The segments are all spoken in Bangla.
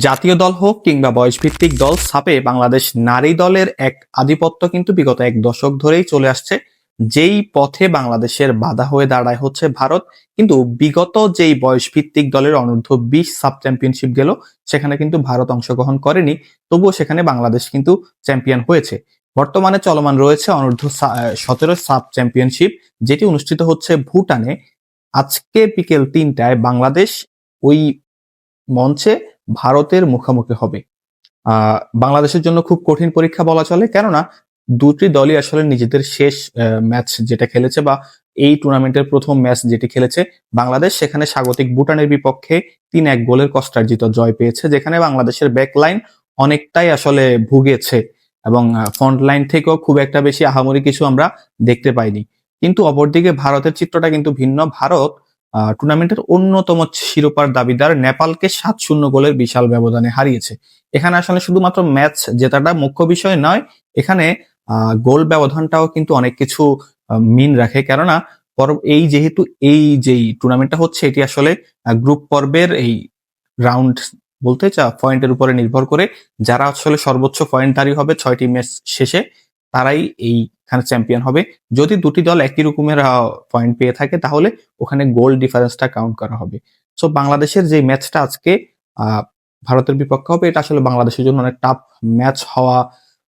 জাতীয় দল হোক কিংবা বয়সভিত্তিক দল, সাপে বাংলাদেশ নারী দলের এক আধিপত্য কিন্তু বিগত এক দশক ধরেই চলে আসছে। যেই পথে বাংলাদেশের বাধা হয়ে দাঁড়ায় হচ্ছে ভারত, কিন্তু বিগত যেই বয়সভিত্তিক দলের অনূর্ধ্ব বিশ সাব চ্যাম্পিয়নশিপ গেল, সেখানে কিন্তু ভারত অংশগ্রহণ করেনি, তবুও সেখানে বাংলাদেশ কিন্তু চ্যাম্পিয়ন হয়েছে। বর্তমানে চলমান রয়েছে অনূর্ধ্ব সতেরো সাব চ্যাম্পিয়নশিপ, যেটি অনুষ্ঠিত হচ্ছে ভুটানে। আজকে বিকেল তিনটায় বাংলাদেশ ওই মঞ্চে ভারতের মুখোমুখি হবে। বাংলাদেশের জন্য খুব কঠিন পরীক্ষা বলা চলে, কেননা দুটি দলই আসলে নিজেদের শেষ ম্যাচ যেটা খেলেছে বা এই টুর্নামেন্টের প্রথম ম্যাচ যেটি খেলেছে, বাংলাদেশ সেখানে স্বাগতিক ভুটানের বিপক্ষে তিন এক গোলের কষ্টার্জিত জয় পেয়েছে, যেখানে বাংলাদেশের ব্যাক লাইন অনেকটাই আসলে ভুগেছে এবং ফ্রন্ট লাইন থেকেও খুব একটা বেশি আহামরি কিছু আমরা দেখতে পাইনি। কিন্তু অপরদিকে ভারতের চিত্রটা কিন্তু ভিন্ন। ভারত টুর্নামেন্টের অন্যতম শিরোপার দাবিদার নেপালকে সাত শূন্য গোলের বিশাল ব্যবধানে হারিয়েছে। এখানে আসলে শুধুমাত্র ম্যাচ জেতাটা মুখ্য বিষয় নয়, এখানে গোল ব্যবধানটাও কিন্তু অনেক কিছু মিন রাখে। কেননা এই যেহেতু, এই যেই টুর্নামেন্টটা হচ্ছে, এটি আসলে গ্রুপ পর্বের এই রাউন্ড বলতে চা পয়েন্টের উপরে নির্ভর করে, যারা আসলে সর্বোচ্চ পয়েন্টধারী হবে ছয়টি ম্যাচ শেষে। তারাই এইখানে চ্যাম্পিয়ন হবে। যদি দুটি দল একই রকমের পয়েন্ট পেয়ে থাকে, তাহলে ওখানে গোল ডিফারেন্সটা কাউন্ট করা হবে। সো বাংলাদেশের যে ম্যাচটা আজকে ভারতের বিপক্ষে হবে, এটা আসলে বাংলাদেশের জন্য অনেক টাফ ম্যাচ হওয়া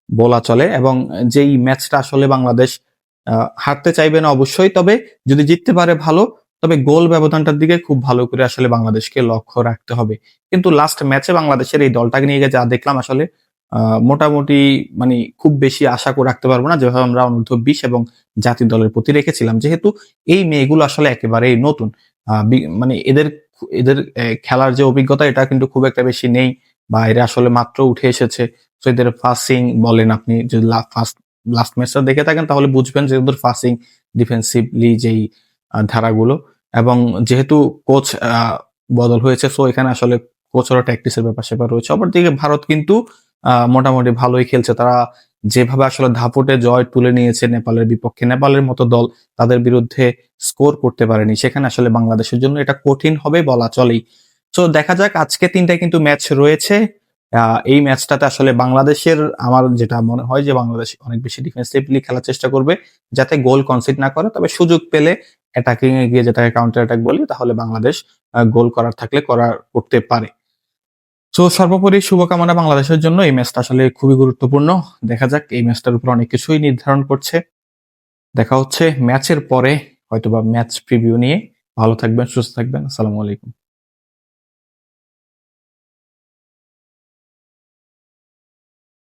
বলা চলে এবং যেই ম্যাচটা আসলে বাংলাদেশ হারতে চাইবে না অবশ্যই, তবে যদি জিততে পারে ভালো, তবে গোল ব্যবধানটার দিকে খুব ভালো করে আসলে বাংলাদেশকে লক্ষ্য রাখতে হবে। কিন্তু লাস্ট ম্যাচে বাংলাদেশের এই দলটাকে নিয়ে যা দেখলাম আসলে মোটামুটি মানে খুব বেশি আশা করে রাখতে পারব না, যেভাবে আমরা অনূর্ধ্ব বিশ এবং জাতীয় দলের প্রতি রেখেছিলাম। যেহেতু এই মেয়েগুলো আসলে একেবারেই নতুন মানে এদের এদের খেলার যে অভিজ্ঞতা, এটা কিন্তু খুব একটা বেশি নেই বা এরা আসলে মাত্র উঠে এসেছে। তো এদের ফাসিং বলেন আপনি, যদি ফার্স্ট লাস্ট ম্যাচটা দেখে থাকেন, তাহলে বুঝবেন যে ওদের ফাসিং ডিফেন্সিভলি যেই ধারাগুলো। এবং যেহেতু কোচ বদল হয়েছে সো এখানে আসলে কোচরা ট্যাকটিসের ব্যাপার সেবার রয়েছে। অপরদিকে ভারত কিন্তু মোটামুটি ভালোই খেলছে। তারা যেভাবে আসলে ধাপটে জয় তুলে নিয়েছে নেপালের বিপক্ষে, নেপালের মতো দল তাদের বিরুদ্ধে স্কোর করতে পারেনি। সেখানে আসলে বাংলাদেশের জন্য এটা কঠিন হবে বলা চলেই। তো দেখা যাক, আজকে তিনটায় কিন্তু ম্যাচ রয়েছে। এই ম্যাচটাতে আসলে বাংলাদেশের আমার যেটা মনে হয় যে বাংলাদেশ অনেক বেশি ডিফেন্সিভলি খেলার চেষ্টা করবে, যাতে গোল কনসিড না করে। তবে সুযোগ পেলে অ্যাটাকিং এ গিয়ে যেটাকে কাউন্টার অ্যাটাক বলি, তাহলে বাংলাদেশ গোল করার থাকলে করার করতে পারে। তো সর্বোপরি শুভকামনা বাংলাদেশের জন্য। এই ম্যাচটা আসলে খুবই গুরুত্বপূর্ণ। দেখা যাক, এই ম্যাচটার উপর অনেক কিছুই নির্ধারণ করছে। দেখা হচ্ছে ম্যাচের পরে, হয়তোবা ম্যাচ প্রিভিউ নিয়ে। ভালো থাকবেন, সুস্থ থাকবেন। আসসালামু আলাইকুম।